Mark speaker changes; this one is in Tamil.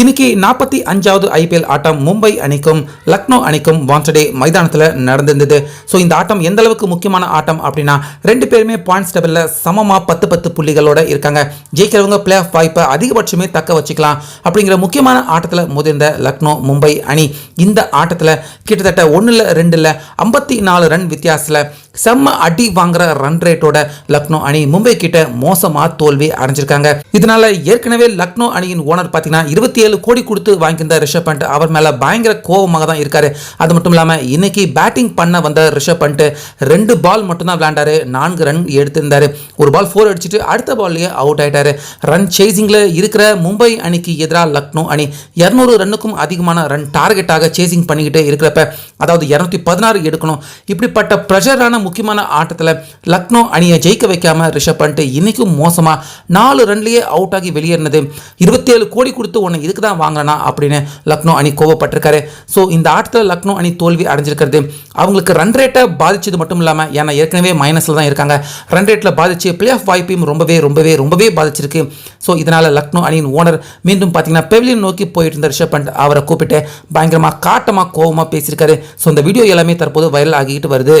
Speaker 1: இன்னைக்கு நாற்பத்தி அஞ்சாவது ஐபிஎல் ஆட்டம் மும்பை அணிக்கும் லக்னோ அணிக்கும் வாண்டடே மைதானத்தில் நடந்திருந்தது. ஸோ இந்த ஆட்டம் எந்த அளவுக்கு முக்கியமான ஆட்டம் அப்படின்னா ரெண்டு பேருமே பாயிண்ட்ஸ் டேபிளில் சமமாக பத்து பத்து புள்ளிகளோட இருக்காங்க. ஜெயிக்கிறவங்க பிளே ஆஃப் வாய்ப்பை அதிகபட்சமே தக்க வச்சுக்கலாம் அப்படிங்கிற முக்கியமான ஆட்டத்தில் முதிர்ந்த லக்னோ மும்பை அணி இந்த ஆட்டத்தில் கிட்டத்தட்ட ஒன்றில் ரெண்டில் ஐம்பத்தி நாலு ரன் வித்தியாசத்தில் செம்ம அடி வாங்குற ரன் ரேட்டோட லக்னோ அணி மும்பை கிட்ட மோசமாக தோல்வி அடைஞ்சிருக்காங்க. இதனால ஏற்கனவே லக்னோ அணியின் ஓனர் பார்த்தீங்கன்னா இருபத்தி ஏழு கோடி கொடுத்து வாங்கியிருந்த ரிஷப் பண்ட் அவர் மேலே பயங்கர கோபமாக தான் இருக்காரு. அது மட்டும் இல்லாமல் இன்னைக்கு பேட்டிங் பண்ண வந்த ரிஷப் பண்ட் ரெண்டு பால் மட்டும்தான் விளையாண்டாரு. நான்கு ரன் எடுத்திருந்தாரு. ஒரு பால் ஃபோர் அடிச்சுட்டு அடுத்த பால்லயே அவுட் ஆயிட்டாரு. ரன் சேசிங்ல இருக்கிற மும்பை அணிக்கு எதிராக லக்னோ அணி இரநூறு ரன்னுக்கும் அதிகமான ரன் டார்கெட்டாக சேசிங் பண்ணிக்கிட்டே இருக்கிறப்ப அதாவது இரநூத்தி பதினாறு எடுக்கணும். இப்படிப்பட்ட ப்ரெஷரான முக்கியமான ஆட்டத்தில் லக்னோ அணியை ஜெயிக்க வைக்காமல் ரிஷப் பண்ட் இன்றைக்கும் மோசமாக நாலு ரன்லேயே அவுட் ஆகி வெளியேறினது. இருபத்தேழு கோடி கொடுத்து உன்னை இதுக்கு தான் வாங்கினா அப்படின்னு லக்னோ அணி கோவப்பட்டிருக்காரு. ஸோ இந்த ஆட்டத்தில் லக்னோ அணி தோல்வி அடைஞ்சிருக்கிறது. அவங்களுக்கு ரன் ரேட்டை பாதிச்சது மட்டும் இல்லாமல் ஏன்னா ஏற்கனவே மைனஸில் தான் இருக்காங்க. ரன் ரேட்டில் பாதிச்சு பிளே ஆஃப் வாய்ப்பையும் ரொம்பவே ரொம்பவே ரொம்பவே பாதிச்சிருக்கு. ஸோ இதனால் லக்னோ அணியின் ஓனர் மீண்டும் பார்த்தீங்கன்னா பெவிலியன் நோக்கி போயிட்டு இருந்த ரிஷப் பண்ட் அவரை கூப்பிட்டு பயங்கரமாக காட்டமாக கோவமாக பேசியிருக்காரு. ஸோ இந்த வீடியோ எல்லாமே தற்போது வைரல் ஆகிட்டு வருது.